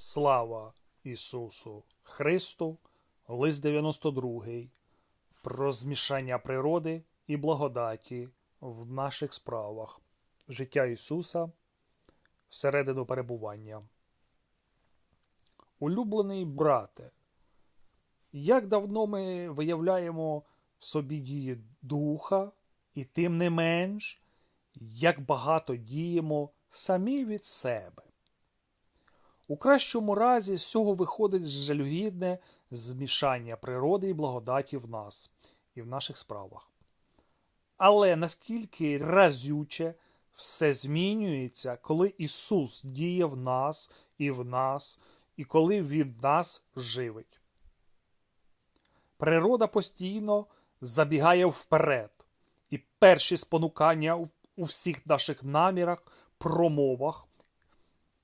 Слава Ісусу Христу, лист 92 про змішання природи і благодаті в наших справах, життя Ісуса всередину перебування. Улюблений брате, як давно ми виявляємо в собі дії духа, і тим не менш, як багато діємо самі від себе. У кращому разі з цього виходить жалюгідне змішання природи і благодаті в нас і в наших справах. Але наскільки разюче все змінюється, коли Ісус діє в нас і в нас, і коли Він нас живить. Природа постійно забігає вперед, і перші спонукання у всіх наших намірах, промовах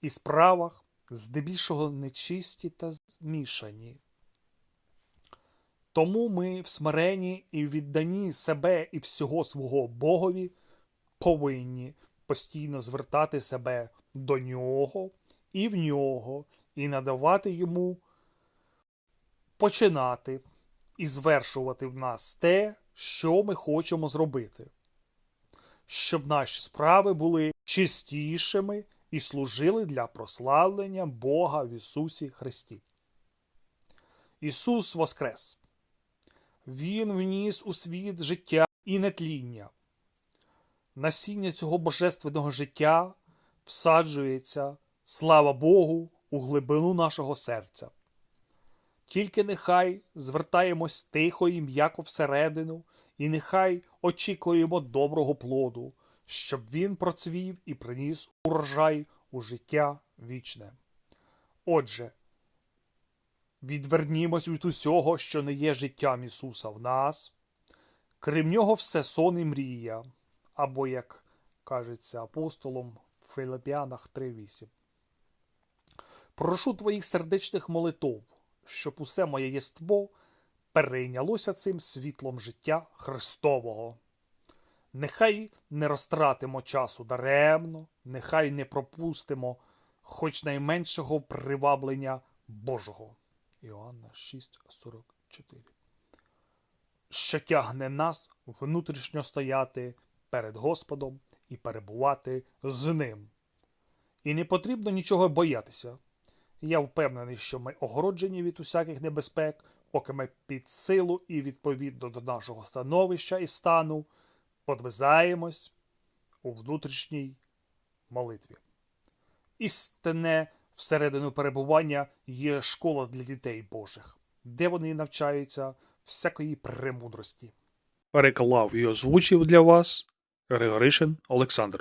і справах здебільшого нечисті та змішані. Тому ми в смиренні і відданні себе і всього свого Богові повинні постійно звертати себе до нього і в нього, і надавати йому починати і звершувати в нас те, що ми хочемо зробити, щоб наші справи були чистішими і служили для прославлення Бога в Ісусі Христі. Ісус Воскрес. Він вніс у світ життя і нетління. Насіння цього божественного життя всаджується, слава Богу, у глибину нашого серця. Тільки нехай звертаємось тихо і м'яко всередину, і нехай очікуємо доброго плоду, щоб він процвів і приніс урожай у життя вічне. Отже, відвернімось від усього, що не є життям Ісуса в нас, крім нього все сон і мрія, або, як кажеться апостолом в Филип'янах 3.8. Прошу твоїх сердечних молитов, щоб усе моє єство перейнялося цим світлом життя Христового. Нехай не розтратимо часу даремно, нехай не пропустимо хоч найменшого приваблення Божого. Іоанна 6,44. Що тягне нас внутрішньо стояти перед Господом і перебувати з Ним. І не потрібно нічого боятися. Я впевнений, що ми огороджені від усяких небезпек, поки ми під силу і відповідно до нашого становища і стану подвизаємось у внутрішній молитві. Істинне всередину перебування є школа для дітей Божих, де вони навчаються всякої премудрості. Переклав і озвучив для вас Григоришин Олександр.